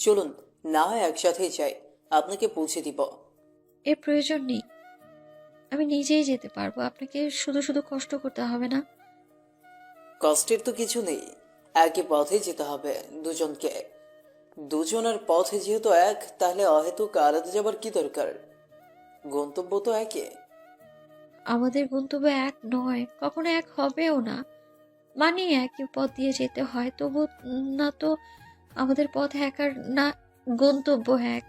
চলুন না হয় একসাথেই যাই। আপনাকে পৌঁছে দিব। এর প্রয়োজন নেই। আমি নিজেই যেতে পারব। আপনাকে শুধু শুধু কষ্ট করতে হবে না। কষ্টের তো কিছু নেই। একই পথে যেতে হবে দুজনকে। দুজনের পথে যেহেতু এক তাহলে অহেতুক আলাদা যাবার কি দরকার? গন্তব্য তো একে। আমাদের গন্তব্য এক নয় কখনো এক হবেও না। মানে একই পথ দিয়ে যেতে হয় তবু না তো আমাদের পথ আর না গন্তব্য এক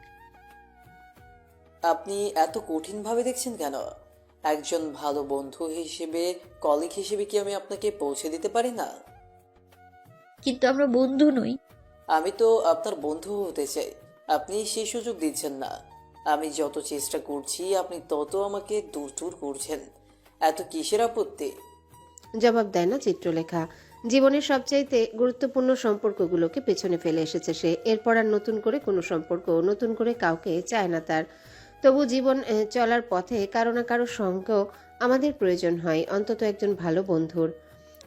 আপনি এত কঠিন ভাবে দেখছেন কেন? একজন ভালো বন্ধু হিসেবে কলিগ হিসেবে কি আমি আপনাকে পৌঁছে দিতে পারি না? কিন্তু আমরা বন্ধু নই। আমি তো আপনার বন্ধু হতে চাই। আপনি সেই সুযোগ দিচ্ছেন না। আমি যত চেষ্টা করছি আপনি তত আমাকে দূর দূর করছেন। এত কিসের আপত্তি? জবাব দেয় না চিত্রলেখা। জীবনের সবচাইতে গুরুত্বপূর্ণ সম্পর্কগুলোকে পেছনে ফেলে এসেছে সে। এরপর আর নতুন করে কোনো সম্পর্ক, নতুন করে কাউকে চায় না তার। তবু জীবন চলার পথে কারও না কারও সঙ্গ আমাদের প্রয়োজন হয়, অন্তত একজন ভালো বন্ধুর।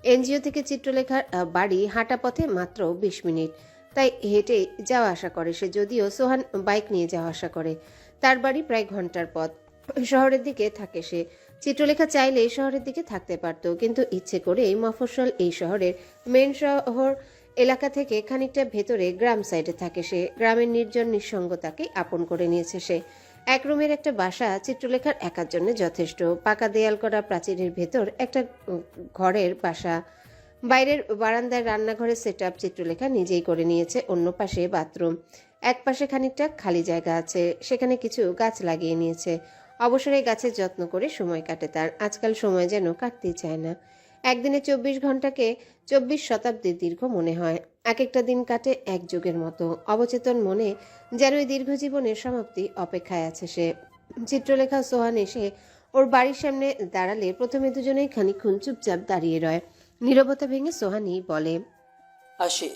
এনজিও থেকে চিত্রলেখার বাড়ি হাঁটা পথে মাত্র বিশ মিনিট। তাই হেঁটে যাওয়া আসা করে সে, যদিও সোহান বাইক নিয়ে যাওয়া আসা করে। তার বাড়ি প্রায় ঘণ্টার পথ। শহরের দিকে থাকে সে। চিত্রলেখা চাইলে এই শহরের দিকে থাকতে পারত, কিন্তু ইচ্ছে করে মফস্বল এই শহরের মেন শহর এলাকা থেকে খানিকটা ভেতরে গ্রাম সাইডে থাকে সে। গ্রামের নির্জন নিঃসঙ্গতাকে আপন করে নিয়েছে সে। এক রুমের একটা বাসা চিত্রলেখার একার জন্য যথেষ্ট। পাকা দেয়াল করা প্রাচীরের ভেতর একটা ঘরের বাসা। বাইরের বারান্দায় রান্নাঘরের সেট আপ চিত্রলেখা নিজেই করে নিয়েছে, অন্য পাশে বাথরুম। এক পাশে খানিকটা খালি জায়গা আছে, সেখানে কিছু গাছ লাগিয়ে নিয়েছে। অবসরে গাছের যত্ন করে সময় কাটে তার। আজকাল সময় যেন কাটতেই চায় না। একদিনে চব্বিশ ঘন্টাকে চব্বিশ শতাব্দীর দীর্ঘ মনে হয়। এক একটা দিন কাটে এক যুগের মতো। অবচেতন মনে যেন ওই দীর্ঘ জীবনের সমাপ্তি অপেক্ষায় আছে সে। চিত্রলেখা সোহান এসে ওর বাড়ির সামনে দাঁড়ালে প্রথমে দুজনেই খানিক্ষণ চুপচাপ দাঁড়িয়ে রয়। নীরবতা ভেঙে সোহানি বলে আসি।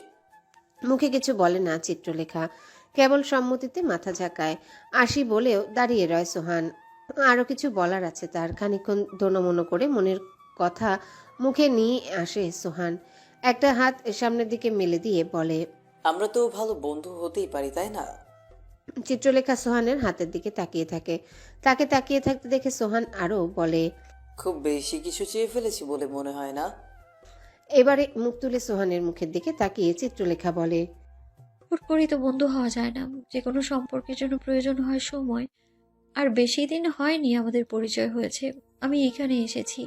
মুখে কিছু বলে না চিত্রলেখা। কেবল সম্মতিতে মাথা ঝাঁকায়। আসি বলেও দাঁড়িয়ে রয় সোহান। আরও কিছু বলার আছে। তার খানিক্ষণ দোনমনো করে মনের কথা মুখে নিয়ে আসে সোহান। একটা হাত সামনের দিকে মেলে দিয়ে বলে আমরা তো ভালো বন্ধু হতেই পারি তাই না? চিত্রলেখা সোহানের হাতের দিকে তাকিয়ে থাকে। তাকে তাকিয়ে থাকতে দেখে সোহান আরও বলে খুব বেশি কিছু চেয়ে ফেলেছি বলে মনে হয় না? এবারে মুখ তুলে সোহানের মুখের দিকে তাকিয়ে চিত্রলেখা বলে হুট করেই তো বন্ধু হওয়া যায় না। যে কোনো সম্পর্কের জন্য প্রয়োজন হয় সময়। আর বেশি দিন হয়নি আমাদের পরিচয় হয়েছে। আমি এখানে এসেছি।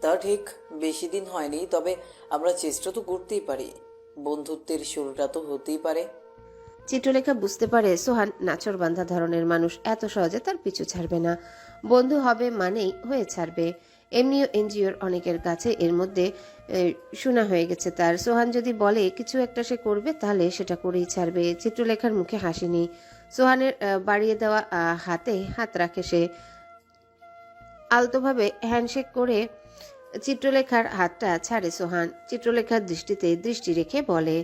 তা ঠিক বেশি দিন হয়নি তবে আমরা চেষ্টা তো করতেই পারি। বন্ধুত্বের শুরুটা তো হতেই পারে। চিত্রলেখা বুঝতে পারে সোহান নাচর বান্ধা ধরনের মানুষ এত সহজে তার পিছু ছাড়বে না। বন্ধু হবে মানেই হয়ে ছাড়বে। এমনিও এনজিওর অনেকের কাছে এর মধ্যে শোনা হয়ে গেছে তার। সোহান যদি বলে কিছু একটা সে করবে তাহলে সেটা করেই ছাড়বে। চিত্রলেখার মুখে হাসি নেই। সোহানের বাড়িয়ে দেওয়া হাতে হাত রাখে সে। আলতোভাবে হ্যান্ডশেক করে চিত্রলেখার হাতটা ছাড়ে সোহান। চিত্রলেখার দৃষ্টিতে দৃষ্টি রেখে বলে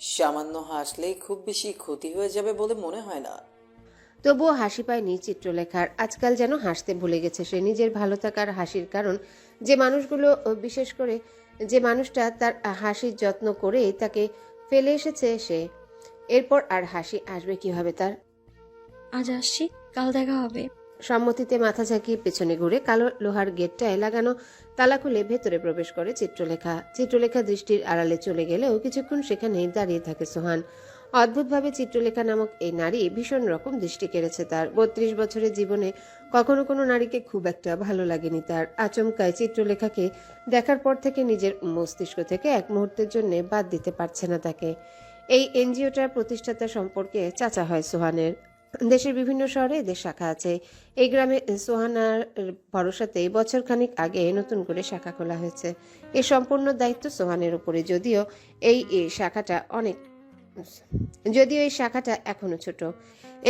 সামান্য হাসলেই খুব বেশি ক্ষতি হয়ে যাবে বলে মনে হয় না। তবুও হাসি পায়নি চিত্রলেখার। আজকাল যেন হাসতে ভুলে গেছে সে নিজের ভালো থাকার হাসির কারণ। যে মানুষগুলো বিশেষ করে যে মানুষটা তার হাসির যত্ন করে তাকে ফেলে এসেছে সে। এরপর আর হাসি আসবে কীভাবে তার? আজ আসছি কাল দেখা হবে। সম্মতিতে মাথা ঝাঁকিয়ে পেছনে ঘুরে কালো লোহার গেটটায় লাগানো তালা খুলে ভেতরে প্রবেশ করে চিত্রলেখা। চিত্রলেখা দৃষ্টির আড়ালে চলে গেলেও কিছুক্ষণ সেখানেই দাঁড়িয়ে থাকে সোহান। অদ্ভুতভাবে চিত্রলেখা নামক এই নারী ভীষণ রকম দৃষ্টি কেড়েছে তার। বত্রিশ বছরের জীবনে কখনো কোনো নারীকে খুব একটা ভালো লাগেনি তার। আচমকায় চিত্রলেখাকে দেখার পর থেকে নিজের মস্তিষ্ক থেকে এক মুহূর্তের জন্য বাদ দিতে পারছে না তাকে। এই এনজিওটার প্রতিষ্ঠাতা সম্পর্কে চাচা হয় সোহানের। দেশের বিভিন্ন শহরে এদের শাখা আছে। এই গ্রামে সোহানার ভরসাতে বছর খানিক আগে নতুন করে শাখা খোলা হয়েছে। এই সম্পূর্ণ দায়িত্ব সোহানের উপরে, যদিও এই শাখাটা অনেক যদিও এই শাখাটা এখনও ছোট।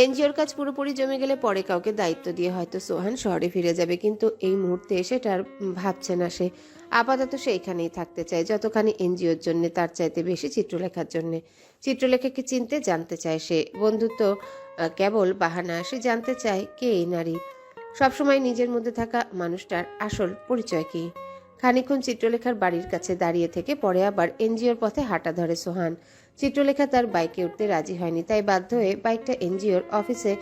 এনজিওর কাজ পুরোপুরি জমে গেলে পরে কাউকে দায়িত্ব দিয়ে হয়তো সোহান শহরে ফিরে যাবে, কিন্তু এই মুহূর্তে সেটার ভাবছে না সে। আপাতত সে এখানেই থাকতে চায় যতখানি এনজিওর জন্য, তার চাইতে বেশি চিত্রলেখার জন্য। চিত্রলেখাকে চিনতে জানতে চায় সে। বন্ধুত্ব কেবল বাহানা, সে জানতে চায় কে এই নারী। সবসময় নিজের মধ্যে থাকা মানুষটার আসল পরিচয় কি? খানিক্ষণ চিত্রলেখার বাড়ির কাছে দাঁড়িয়ে থেকে পরে আবার এনজিওর পথে হাঁটা ধরে সোহান। চিত্রলেখা তার বাইকে উঠতে রাজি হয়নি, তাই বাধ্য হয়ে বাইকটা এনজিওর অফিসে,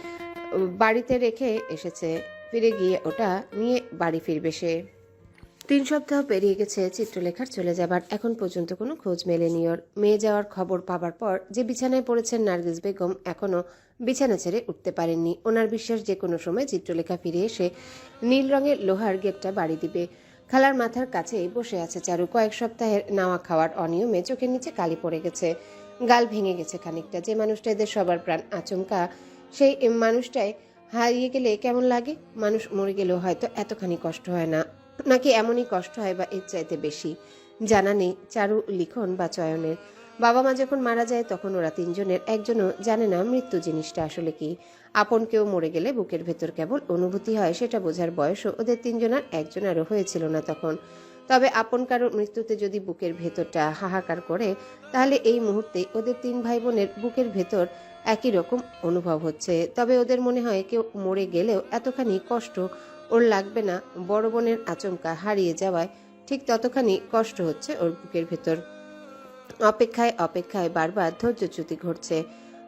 বাড়িতে রেখে এসেছে। ফিরে গিয়ে ওটা নিয়ে বাড়ি ফিরবে সে। তিন সপ্তাহ পেরিয়ে গেছে, চিত্রলেখার চলে যাবার। এখন পর্যন্ত কোনো খোঁজ মেলেনি ওর। মেয়ে যাওয়ার খবর পাবার পর যে বিছানায় পড়েছেন নার্গিস বেগম এখনও বিছানা ছেড়ে উঠতে পারেননি। ওনার বিশ্বাস যে কোনো সময় চিত্রলেখা ফিরে এসে নীল রঙের লোহার গেটটা বাড়ি দিবে। খালার মাথার কাছেই বসে আছে চারু। কয়েক সপ্তাহের নাওয়া খাওয়ার অনিয়মে চোখের নিচে কালি পড়ে গেছে। গাল ভেঙে গেছে খানিকটা। যে মানুষটা এদের সবার প্রাণ আচমকা, সেই মানুষটাই হারিয়ে গেলে কেমন লাগে? মানুষ মরে গেলেও হয়তো এতখানি কষ্ট হয় না। নাকি এমনই কষ্ট হয় বা এর চাইতে বেশি? জানা নেই। চারু লিখন বা চয়নের। বাবা মা যখন মারা যায়, তখন ওরা তিনজনের, একজনও জানে না মৃত্যু জিনিসটা আসলে কি। আপন কেউ মরে গেলে বুকের ভেতর কেবল অনুভূতি হয়, সেটা বোঝার বয়সও ওদের তিনজনের একজনেরও হয়েছিল না তখন। তবে আপন কারও মৃত্যুতে যদি বুকের ভেতরটা হাহাকার করে, তাহলে এই মুহূর্তে ওদের তিন ভাই বোনের বুকের ভেতর একই রকম অনুভব হচ্ছে। তবে ওদের মনে হয় কেউ মরে গেলেও এতখানি কষ্ট ওর লাগবে না। বড় বোনের আচমকা হারিয়ে যাওয়ায় ঠিক ততখানি কষ্ট হচ্ছে ওর বুকের ভেতর। অপেক্ষায় অপেক্ষায় বারবার ধৈর্যচ্যুতি ঘটছে।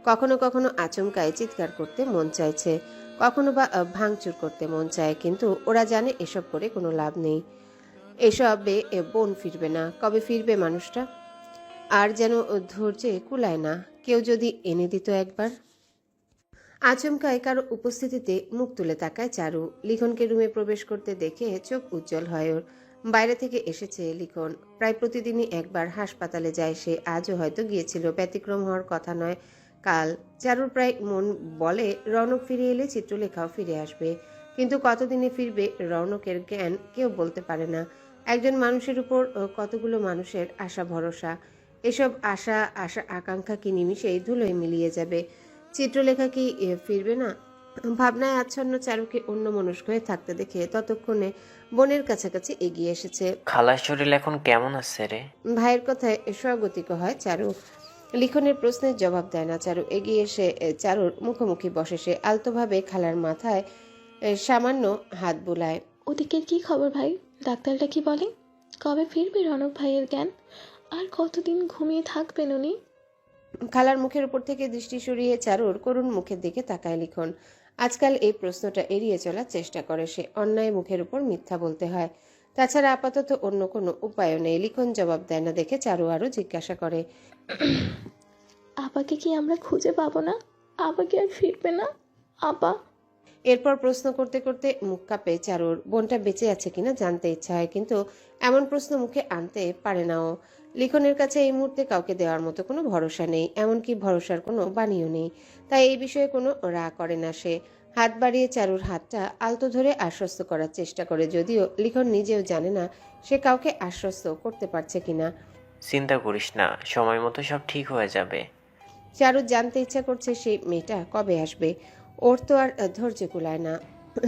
কখনো কখনো আচমকায় চিৎকার করতে মন চাইছে। কখনো বা ভাঙচুর করতে মন চায়, কিন্তু ওরা জানে এসব করে কোনো লাভ নেই। এসবে বোন ফিরবে না। কবে ফিরবে মানুষটা? আর যেন ধৈর্যে কুলায় না। কেউ যদি এনে দিত একবার। আচমকায় কারও উপস্থিতিতে মুখ তুলে তাকায় চারু। লিখনকে রুমে প্রবেশ করতে দেখে চোখ উজ্জ্বল হয় ওর। বাইরে থেকে এসেছে লিখন। প্রায় প্রতিদিনই একবার হাসপাতালে যায় সে। আজও হয়তো গিয়েছিল। ব্যতিক্রম হওয়ার কথা নয় কাল। চারুর প্রায় মন বলে, রৌনক ফিরে এলে চিত্রলেখাও ফিরে আসবে। কিন্তু কতদিনে ফিরবে রৌনকের জ্ঞান কেউ বলতে পারে না। একজন মানুষের উপর কতগুলো মানুষের আশা ভরসা। এসব আশা আশা, আকাঙ্ক্ষা কি নিমিষেই ধুলোয় মিলিয়ে যাবে। চিত্রলেখা কি এ, ফিরবে না? ভাবনায় আচ্ছন্ন চারুকে অন্য মনস্ক হয়ে থাকতে দেখে ততক্ষণে বোনের কাছাকাছি এগিয়ে এসেছে। খালার শরীর এখন কেমন আছে রে? ভাইয়ের কথায় স্বগতিক হয় চারু। লিখনের প্রশ্নের জবাব দেয় না চারু। এগিয়ে এসে চারুর মুখোমুখি বসে। সে আলতোভাবে খালার মাথায় সামান্য হাত বুলায়। ওদিকের কি খবর ভাই? ডাক্তারটা কি বলে? কবে ফিরবে রনক ভাইয়ের জ্ঞান? আর কতদিন ঘুমিয়ে থাকবেন উনি? খালার মুখের উপর থেকে দৃষ্টি সরিয়ে চারুর করুণ মুখের দিকে তাকায় লিখন। আজকাল এই প্রশ্নটা এড়িয়ে চলার চেষ্টা করে সে অন্যায় মুখের উপর মিথ্যা বলতে হয়। তাছাড়া আপাতত অন্য কোনো উপায়ও নেই। লিখন জবাব দেয় না দেখে চারু আরও জিজ্ঞাসা করে আপাকে কি আমরা খুঁজে পাবো না? আপাকে আর ফিরবে না? আপা? এরপর প্রশ্ন করতে করতে মুখ কাঁপে চারুর। বোনটা বেঁচে আছে কিনা জানতে ইচ্ছা হয় কিন্তু এমন প্রশ্ন মুখে আনতে পারে না ও লিখনের কাছে এই মুহূর্তে কাউকে দেওয়ার মতো কোনো ভরসা নেই এমনকি ভরসার কোনো বাণীও নেই। তাই এই বিষয়ে কোনো রা করে না সে। হাত বাড়িয়ে চারুর হাতটা আলতো ধরে আশ্বস্ত করার চেষ্টা করে যদিও লিখন নিজেও জানে না সে কাউকে আশ্বস্ত করতে পারছে কিনা। চিন্তা করিস না সময় মতো সব ঠিক হয়ে যাবে। চারুর জানতে ইচ্ছা করছে সেই মেয়েটা কবে আসবে। ওর তো আর ধৈর্য কুলায় না।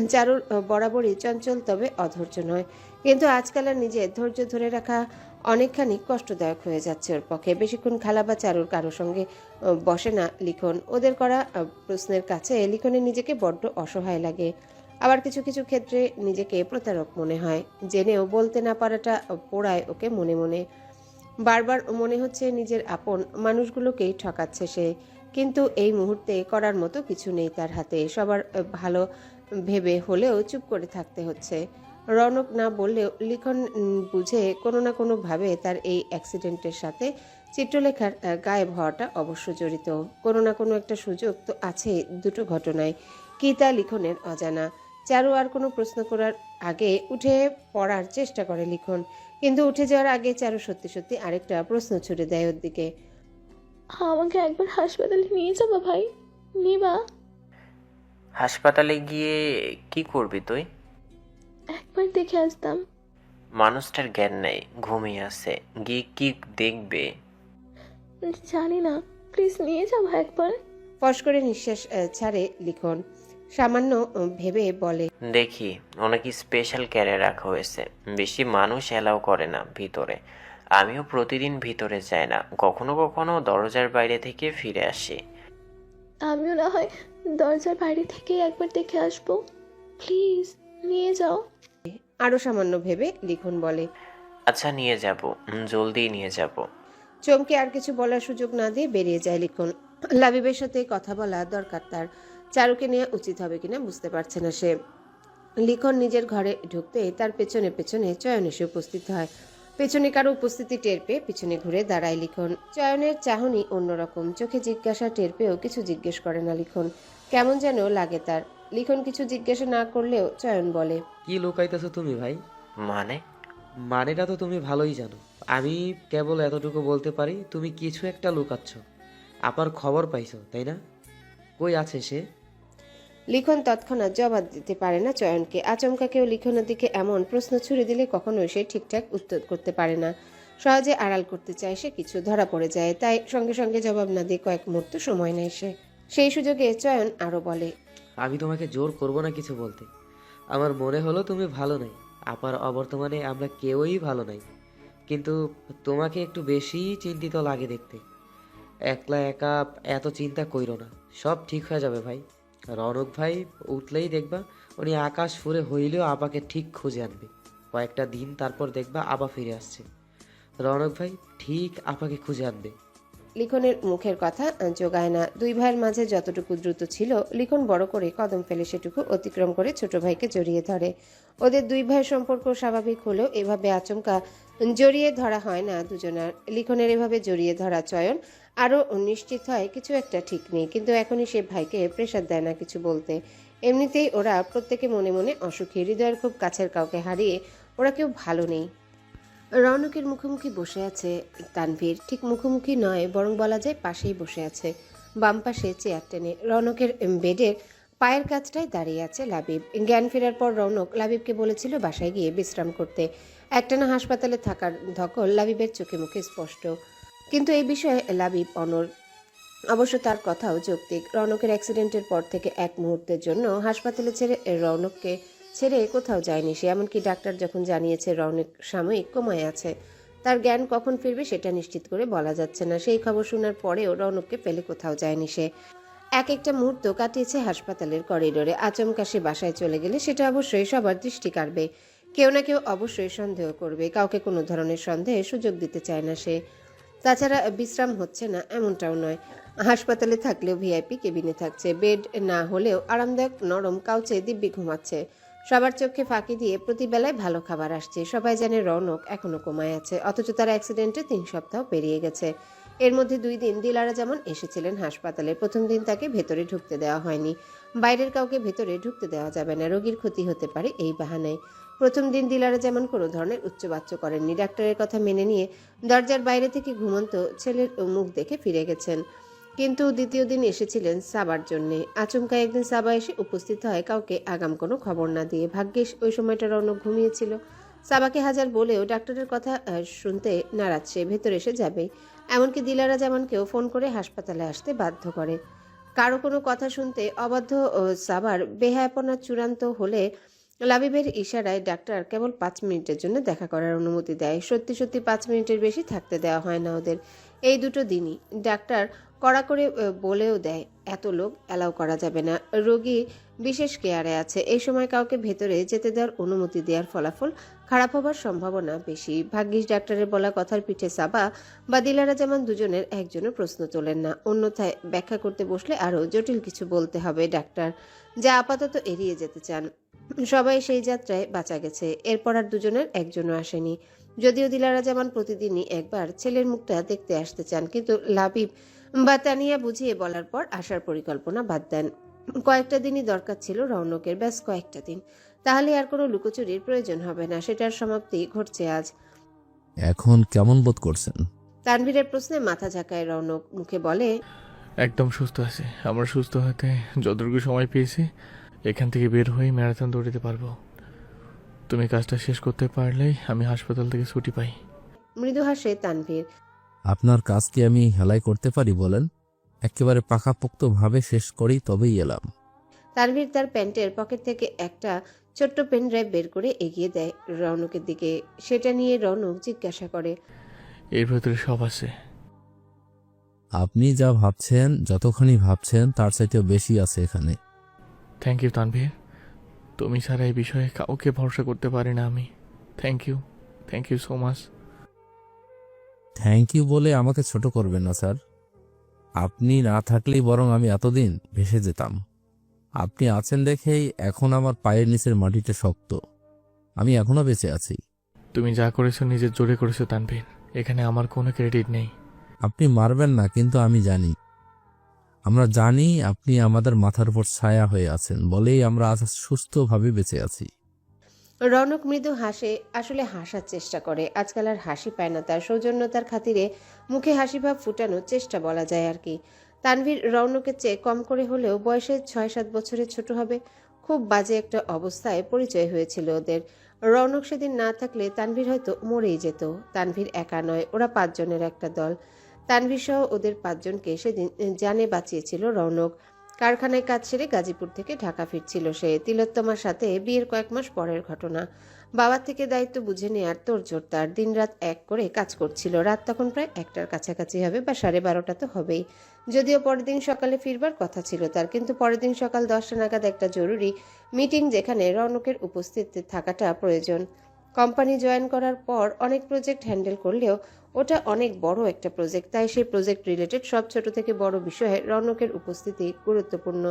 চারুর বরাবরই চঞ্চল তবে অধৈর্য নয়। কিন্তু আজকাল আর নিজের ধৈর্য ধরে রাখা অনেকখানি কষ্টদায়ক হয়ে যাচ্ছে ওর পক্ষে। বেশিক্ষণ খালা বা চারুর কারোর সঙ্গে বসে না লিখন। ওদের করা প্রশ্নের কাছে লিখনের নিজেকে বড্ড অসহায় লাগে। আবার কিছু কিছু ক্ষেত্রে নিজেকে প্রতারক মনে হয়। জেনেও বলতে না পারাটা পোড়ায় ওকে মনে মনে। বারবার মনে হচ্ছে নিজের আপন মানুষগুলোকেই ঠকাচ্ছে সে। কিন্তু এই মুহূর্তে করার মতো কিছু নেই তার হাতে। সবার ভালো ভেবে হলেও চুপ করে থাকতে হচ্ছে। রনক না বললেও লিখন বুঝে কোনো না কোনোভাবে তার এই অ্যাক্সিডেন্টের সাথে চিত্রলেখার গায়েব হওয়াটা অবশ্য জড়িত। কোনো না কোনো একটা সুযোগ তো আছে দুটো ঘটনায়। কি তা লিখনের অজানা। চারু আর কোনো প্রশ্ন করার আগে উঠে পড়ার চেষ্টা করে লিখন। কিন্তু উঠে যাওয়ার আগে চারু সত্যি সত্যি আরেকটা প্রশ্ন ছুড়ে দেয় ওর দিকে। আমাকে একবার হাসপাতালে নিয়ে যাবা ভাই। নিবা। হাসপাতালে গিয়ে কি করবি তুই? একবার দেখে আসতাম। মানুষটার জ্ঞান নেই ঘুমিয়ে আছে। গিয়ে কি দেখবে? জানি না। প্লিজ নিয়ে যাব একবার। ফস করে নিঃশ্বাস আহ, ছাড়ে লিখন। সামান্য উম, ভেবে বলে দেখি অনেক স্পেশাল ক্যারে রাখা হয়েছে। বেশি মানুষ এলাও করে না ভিতরে। আমিও প্রতিদিন ভিতরে যাই না কখনো কখনো দরজার বাইরে থেকে ফিরে আসি। আমিও না হয় দরজার বাইরে থেকে একবার দেখে আসব। প্লিজ নিয়ে যাও। আরও সামান্য ভেবে লিখন বলে। আচ্ছা নিয়ে যাব। জলদি নিয়ে যাব। চমকে আর কিছু বলার সুযোগ না দিয়ে বেরিয়ে যায় লিখন। লাবিবের সাথে কথা বলা দরকার তার। চারুকে নিয়ে উচিত হবে কিনা বুঝতে পারছে না সে। লিখন নিজের ঘরে ঢুকতে তার পেছনে পেছনে চয়ন এসে উপস্থিত হয়। পেছনে কারও উপস্থিতি টের পেয়ে পিছনে ঘুরে দাঁড়ায় লিখন। চয়নের চাহনি অন্যরকম। চোখে জিজ্ঞাসা টের পেয়েও কিছু জিজ্ঞেস করে না লিখন। কেমন যেন লাগে তার। লিখন কিছু জিজ্ঞাসা না করলেও চয়ন বলে কি লুকাইতেছো তুমি ভাই? মানে? মানেটা তো তুমি ভালোই জানো। আমি কেবল এতটুকু বলতে পারি তুমি কিছু একটা লুকাচ্ছ। আপার খবর পাইছো তাই না? কই আছে সে? লিখন তৎক্ষণাৎ জবাব দিতে পারে না চয়নকে। আচমকা কেউ লিখনের দিকে এমন প্রশ্ন ছুড়ে দিলে কখনোই সে ঠিকঠাক উত্তর করতে পারে না। সহজে আড়াল করতে চায় সে কিছু, ধরা পড়ে যায়, তাই সঙ্গে সঙ্গে জবাব না দিয়ে কয়েক মুহূর্ত সময় নেয় সে। সেই সুযোগে চয়ন আরও বলে, আমি তোমাকে জোর করব না কিছু বলতে। আমার মনে হলো তুমি ভালো নাই। আপার অবর্তমানে আমরা কেউই ভালো নাই। কিন্তু তোমাকে একটু বেশি চিন্তিত লাগে দেখতে। একলা একা এত চিন্তা কইরো না। সব ঠিক হয়ে যাবে ভাই। রনক ভাই, উঠলেই দেখবা উনি আকাশ ফুরে হইলেও আপাকে ঠিক খুঁজে আনবে। কয়েকটা দিন তারপর দেখবা আবা ফিরে আসছে। রনক ভাই, ঠিক আপাকে খুঁজে আনবে। লিখনের মুখের কথা যোগায় না। দুই ভাইয়ের মাঝে যতটুকু দ্রুত ছিল, লিখন বড় করে কদম ফেলে সেটুকু অতিক্রম করে ছোট ভাইকে জড়িয়ে ধরে। ওদের দুই ভাইয়ের সম্পর্ক স্বাভাবিক হলেও এভাবে আচমকা জড়িয়ে ধরা হয় না দুজনার। লিখনের এভাবে জড়িয়ে ধরা চয়ন আরও নিশ্চিত হয় কিছু একটা ঠিক নেই, কিন্তু এখনই সে ভাইকে প্রেশার দেয় না কিছু বলতে। এমনিতেই ওরা প্রত্যেকে মনে মনে অসুখী, হৃদয়ের খুব কাছের কাউকে হারিয়ে ওরা কেউ ভালো নেই। রৌনকের মুখোমুখি বসে আছে তানভীর। ঠিক মুখোমুখি নয়, বরং বলা যায় পাশেই বসে আছে। বাম পাশে চেয়ার টেনে রৌনকের বেডের পায়ের কাছটায় দাঁড়িয়ে আছে লাবিব। জ্ঞান ফেরার পর রৌনক লাবিবকে বলেছিল বাসায় গিয়ে বিশ্রাম করতে। একটানা হাসপাতালে থাকার ধকল লাবিবের চোখে মুখে স্পষ্ট। কিন্তু এই বিষয়ে লাবিব অনর অবশ্য তার কথাও যৌক্তিক। রৌনকের অ্যাক্সিডেন্টের পর থেকে এক মুহূর্তের জন্য হাসপাতালে ছেড়ে রৌনককে ছেড়ে কোথাও যায়নি সে, এমনকি ডাক্তার যখন জানিয়েছে রৌনক সাময়িক কমায় আছে, তার জ্ঞান কখন ফিরবে সেটা নিশ্চিত করে বলা যাচ্ছে না। সেই খবর শোনার পরেও রৌনককে ফেলে কোথাও যায়নি সে। এক একটা মুহূর্ত কাটিয়েছে হাসপাতালের করিডোরে। আচমকা সে বাসায় চলে গেলে সেটা অবশ্যই সবার দৃষ্টি কাড়বে। কেউ না কেউ অবশ্যই সন্দেহ করবে। কাউকে কোনো ধরনের সন্দেহে সুযোগ দিতে চায় না সে। তাছাড়া বিশ্রাম হচ্ছে না, এমনটাও নয়। হাসপাতালে থাকলেও ভিআইপি কেবিনে থাকছে। বেড না হলেও আরামদায়ক নরম কাউচে দিব্যি ঘুমাচ্ছে। সবার চোখে ফাঁকি দিয়ে প্রতিবেলায় ভালো খাবার আসছে। সবাই জানে রৌনক এখনও কমায় আছে, অথচ তার অ্যাক্সিডেন্টে তিন সপ্তাহ পেরিয়ে গেছে। এর মধ্যে দুই দিন দিলারা যেমন এসেছিলেন হাসপাতালে, প্রথম দিন তাকে ভেতরে ঢুকতে দেওয়া হয়নি। বাইরের কাউকে ভেতরে ঢুকতে দেওয়া যাবে না, রোগীর ক্ষতি হতে পারে এই বাহানায়। প্রথম দিন দিলারা যেমন কোনো ধরনের উচ্চবাচ্য করেননি, ডাক্তারের কথা মেনে নিয়ে দরজার বাইরে থেকে ঘুমন্ত ছেলের মুখ দেখে ফিরে গেছেন। কিন্তু দ্বিতীয় দিন এসেছিলেন সাবার জন্যে। আচমকা একদিন সাবা এসে উপস্থিত হয় কাউকে আগাম কোনো খবর না দিয়ে। ভাগ্যিস ওই সময়টা রৌনক ঘুমিয়েছিল। সাবাকে হাজার বলেও ডাক্তারের কথা শুনতে নারাজ সে, ভেতরে এসে যাবে। এমনকি দিলারা যেমনকেও ফোন করে হাসপাতালে আসতে বাধ্য করে। কারও কোনো কথা শুনতে অবাধ্য সাবার বেহায়াপনা চূড়ান্ত হলে লাবিবের ইশারায় ডাক্তার কেবল পাঁচ মিনিটের জন্য দেখা করার অনুমতি দেয়। সত্যি সত্যি পাঁচ মিনিটের বেশি থাকতে দেওয়া হয় না ওদের। এই দুটো দিনই ডাক্তার কড়া করে বলেও দেয়, এত লোক অ্যালাউ করা যাবে না। রোগী বিশেষ কেয়ারে আছে। এই সময় কাউকে ভেতরে যেতে দেওয়ার অনুমতি দেওয়ার ফলাফল খারাপ হবার সম্ভাবনা বেশি। ভাগ্যিস ডাক্তারের বলা কথার পিঠে সাবা বা দিলারা যেমন দুজনের একজনও প্রশ্ন তোলেন না। অন্যথায় ব্যাখ্যা করতে বসলে আরও জটিল কিছু বলতে হবে ডাক্তার, যা আপাতত এড়িয়ে যেতে চান। সবাই সেই যাত্রায় বাঁচা গেছে। এরপর আর দুজনের একজনও আসেনি। যদিও দিলারা যেমন প্রতিদিনই একবার ছেলের মুখটা দেখতে আসতে চান কিন্তু লাবিব বা তানিয়া বুঝিয়ে বলার পর আসার পরিকল্পনা বাদ দেন। কয়েকটা দিনই দরকার ছিল রৌনকের ব্যাস কয়েকটা দিন। তাহলে আর কোনো লুকোচুরির প্রয়োজন হবে না সেটার সমাপ্তি ঘটছে আজ। এখন কেমন বোধ করছেন? তানভীরের প্রশ্নে মাথা ঝাঁকায় রৌনক মুখে বলে একদম সুস্থ আছে। আমরা সুস্থ হতে যতটুকু সময় পেয়েছি এখান থেকে বের হয়ে ম্যারাথন দৌড়াতে পারব। তুমি কাজটা শেষ করতে পারলেই আমি হাসপাতাল থেকে ছুটি পাই। মৃদু হাসে তানভীর। আপনার কাজ কি আমি হেলাই করতে পারি বলেন? একেবারে পাকাপোক্তভাবে শেষ করেই তবেই এলাম। তানভীর তার প্যান্টের পকেট থেকে একটা ছোট্ট পেন ড্রাইভ বের করে এগিয়ে দেয় রৌনকের দিকে। সেটা নিয়ে রৌনক জিজ্ঞাসা করে এর ভেতরে সব আছে। আপনি যা ভাবছেন যতখানি ভাবছেন তার চাইতেও বেশি আছে এখানে। থ্যাংক ইউ তানভীর তুমি ছাড়া এই বিষয়ে কাউকে ভরসা করতে পারি না আমি। Thank you thank you so much thank you বলে আমাকে ছোট করবেন না স্যার। আপনি না থাকলেই বরং আমি এতদিন ভেসে যেতাম। আপনি আছেন দেখেই এখন আমার পায়ের নিচের মাটিটা শক্ত। আমি এখনও বেঁচে আছি। তুমি যা করেছ নিজের জোরে করেছ তানভীর। এখানে আমার কোনো ক্রেডিট নেই। আপনি মারবেন না কিন্তু আমি জানি। আমরা জানি আপনি আমাদের মাথার উপর ছায়া হয়ে আছেন, বলেই আমরা আজ সুস্থভাবে বেঁচে আছি। রৌনক মৃদু হাসে, আসলে হাসার চেষ্টা করে। আজকাল আর হাসি পায় না, তার সৌজন্যতার খাতিরে মুখে হাসি ভাব ফুটানোর চেষ্টা বলা যায় আর কি। তানভীর রৌনকের চেয়ে কম করে হলেও বয়সে ছয় সাত বছরের ছোট হবে। খুব বাজে একটা অবস্থায় পরিচয় হয়েছিল ওদের। রৌনক সেদিন না থাকলে তানভীর হয়তো মরেই যেত। তানভীর একা নয়, ওরা পাঁচজনের একটা দল। তানভীর সহ ওদের পাঁচজনকে সেদিন জানে বাঁচিয়েছিল রৌনক। কারখানায় কাজ সেরে গাজীপুর থেকে ঢাকা ফিরছিল সে। তিলোত্তমার সাথে বিয়ের কয়েক মাস পরের ঘটনা। বাবার থেকে দায়িত্ব বুঝে নেয়ার তোড়জোড় তার। দিনরাত এক করে কাজ করছিল। রাত তখন প্রায় একটার কাছাকাছি হবে বা সাড়ে বারোটা তো হবেই। যদিও পরের দিন সকালে ফিরবার কথা ছিল তার, কিন্তু পরের দিন সকাল দশটা নাগাদ একটা জরুরি মিটিং যেখানে রৌনকের উপস্থিত থাকাটা প্রয়োজন। কোম্পানি জয়েন করার পর অনেক প্রজেক্ট হ্যান্ডেল করলেও ওটা অনেক বড় একটা প্রজেক্ট তাই সেই প্রজেক্ট রিলেটেড সব ছোট থেকে বড় বিষয়ে রৌনকের উপস্থিতি গুরুত্বপূর্ণ।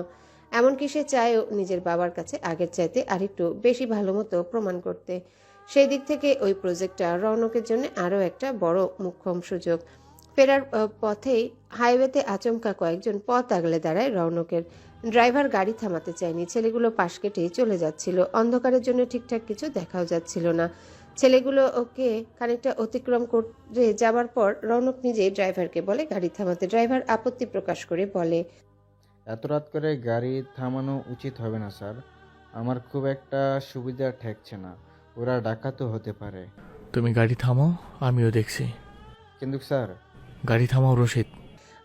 এমনকি সে চায়ও নিজের বাবার কাছে আগের চাইতে আরেকটু বেশি ভালো মতো প্রমাণ করতে। সেই দিক থেকে ওই প্রজেক্টটা রৌনকের জন্য আরও একটা বড় মুখ্যম সুযোগ। ফেরার পথেই হাইওয়েতে আচমকা কয়েকজন পথ আগলে দাঁড়ায় রৌনকের। ড্রাইভার গাড়ি থামাতে চায়নি। ছেলেগুলো পাশ কেটেই চলে যাচ্ছিল। অন্ধকারের জন্য ঠিকঠাক কিছু দেখাও যাচ্ছিল না। ছেলেগুলো ওকে খানিকটা অতিক্রম করে যাবার পর রৌনক নিজে ড্রাইভারকে বলে গাড়ি থামাতে। ড্রাইভার আপত্তি প্রকাশ করে বলে এত রাত করে গাড়ি থামানো উচিত হবে না স্যার। আমার খুব একটা সুবিধা ঠেকছে না। ওরা ডাকাতও হতে পারে। তুমি গাড়ি থামাও আমিও দেখছি। কিন্তু স্যার গাড়ি থামাও রশিদ।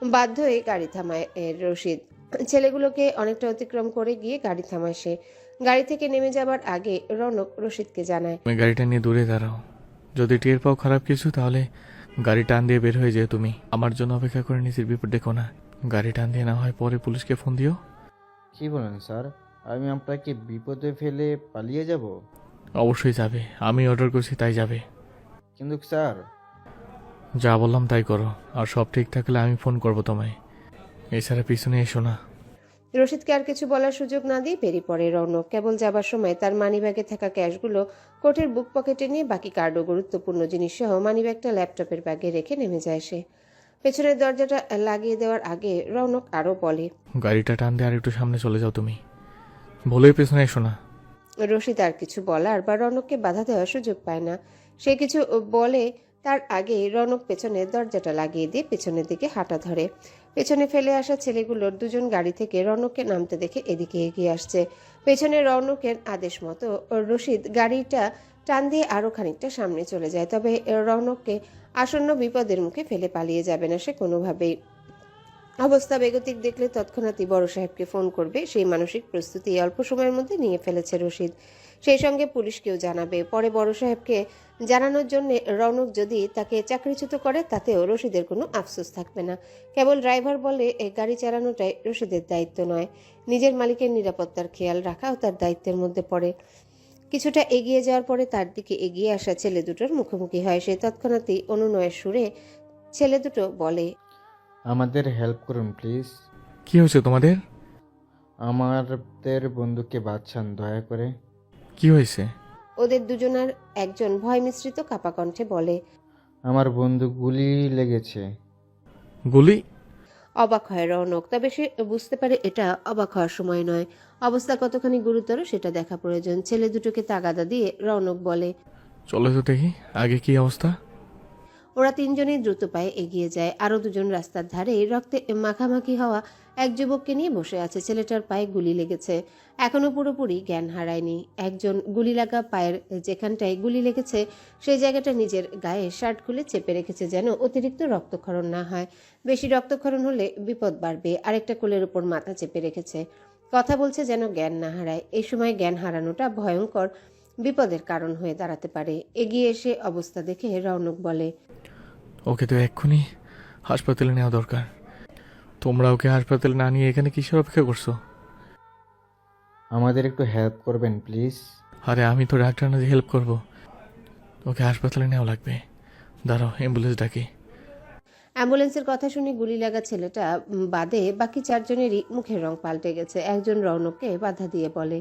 বাধ্য হয়ে গাড়ি থামায় রশিদ। ছেলেগুলোকে অনেকটা অতিক্রম করে গিয়ে গাড়ি থামায় সে গাড়ি থেকে নেমে যাবার আগে রনক রশিদকে জানায়। তুমি গাড়িটা নিয়ে দূরে দাঁড়াও। যদি টের পাও খারাপ কিছু তাহলে গাড়ি টান দিয়ে বের হয়ে যেও তুমি। আমার জন্য অপেক্ষা করে নিজের বিপদ দেখো না। গাড়ি টান দিয়ে না হয় পরে পুলিশকে ফোন দিও। কি বলেন স্যার? আমি আপনাকে বিপদে ফেলে পালিয়ে যাব? অবশ্যই যাবে। আমি অর্ডার করছি তাই যাবে। কিন্তু স্যার। যা বললাম তাই করো। আর সব ঠিক থাকলে আমি ফোন করব তোমায়। এছাড়া পিছনে এসো না। রশিদকে আর কিছু বলার সুযোগ না দিয়ে বেরিয়ে পড়ে রৌনক। কেবল যাবার সময় তার মানিব্যাগে থাকা ক্যাশগুলো কোটের বুক পকেটে নিয়ে বাকি কার্ড ও গুরুত্বপূর্ণ জিনিস সহ মানিব্যাগটা ল্যাপটপের ব্যাগে রেখে নেমে যায় সে। পেছনের দরজাটা লাগিয়ে দেওয়ার আগে রৌনক আরও বলে গাড়িটা টান দিয়ে আর একটু সামনে চলে যাও তুমি। বলেই পেছনে এসো না। রশিদ আর কিছু বলার বা রনককে বাধা দেওয়ার সুযোগ পায় না। সে কিছু বলে তার আগে রনক পেছনে দরজাটা লাগিয়ে দিয়ে পেছনের দিকে হাঁটা ধরে। পেছনে ফেলে আসা ছেলেগুলোর দুজন গাড়ি থেকে রনককে নামতে দেখে এদিকে এগিয়ে আসছে। পেছনে রনকের আদেশ মতো রশিদ গাড়িটা টান দিয়ে আরও খানিকটা সামনে চলে যায়। তবে রনককে আসন্ন বিপদের মুখে ফেলে পালিয়ে যাবে না সে কোনোভাবেই। অবস্থা বেগতিক দেখলে তৎক্ষণাৎই বড় সাহেবকে ফোন করবে। সেই মানসিক প্রস্তুতি অল্প সময়ের মধ্যে নিয়ে ফেলেছে রশিদ। সেই সঙ্গে পুলিশকেও জানাবে। পরে বড় সাহেবকে জানানোর জন্য রৌনক যদি তাকে চাকরিচ্যুত করে, তাতেও রশিদের কোনো আফসোস থাকবে না। কেবল ড্রাইভার বলে গাড়ি চালানোটাই রশিদের দায়িত্ব নয়। নিজের মালিকের নিরাপত্তার খেয়াল রাখাও তার দায়িত্বের মধ্যে পড়ে। কিছুটা এগিয়ে যাওয়ার পরে তার দিকে এগিয়ে আসা ছেলে দুটোর মুখোমুখি হয়। সে তৎক্ষণাৎই অনুনয়ের সুরে ছেলে দুটো বলে আমাদের হেল্প করুন প্লিজ কি হয়েছে তোমাদের? আমাদের বন্ধুকে বাঁচান দয়া করে। কি হয়েছে? ওদের দুজনার একজন ভয় মিশ্রিত কাপা কণ্ঠে বলে আমার বন্ধু গুলি লেগেছে। গুলি? অবাক হয় রৌনক তবে সে বুঝতে পারে এটা অবাক হওয়ার সময় নয়। অবস্থা কতখানি গুরুতর সেটা দেখা প্রয়োজন। ছেলে দুটোকে তাগাদা দিয়ে রৌনক বলে চলো তো দেখি আগে কি অবস্থা? ওরা তিনজনেই দ্রুত পায়ে এগিয়ে যায়। আরও দুজন রাস্তার ধারে রক্তে মাখামাখি হওয়া এক যুবককে নিয়ে বসে আছে। ছেলেটার পায়ে গুলি লেগেছে। এখনও পুরোপুরি জ্ঞান হারায়নি। একজন গুলি লাগা পায়ের যেখানটায় গুলি লেগেছে, সেই জায়গাটা নিজের গায়ে শার্ট খুলে চেপে রেখেছে যেন অতিরিক্ত রক্তক্ষরণ না হয়। বেশি রক্তক্ষরণ হলে বিপদ বাড়বে। আরেকটা কোলের উপর মাথা চেপে রেখেছে। কথা বলছে যেন জ্ঞান না হারায়। এই সময় জ্ঞান হারানোটা ভয়ঙ্কর। বিপদের কারণ হয়ে দাঁড়াতে পারে। এগিয়ে এসে অবস্থা দেখে রৌনক বলে ওকে তো এক্ষুনি হাসপাতালে নেওয়া দরকার। তোমরা ওকে হাসপাতালে না নিয়ে এখানে কিসের অপেক্ষা করছ? আমাদের একটু হেল্প করবেন প্লিজ আরে আমি তো ডাক্তার না যে হেল্প করব। ওকে হাসপাতালে নেওয়া লাগবে। দাঁড়াও অ্যাম্বুলেন্স ডাকি। অ্যাম্বুলেন্সের কথা শুনে গুলি লাগা ছেলেটা বাদে বাকি চারজনেরই মুখের রং পাল্টে গেছে। একজন রৌনককে বাধা দিয়ে বলে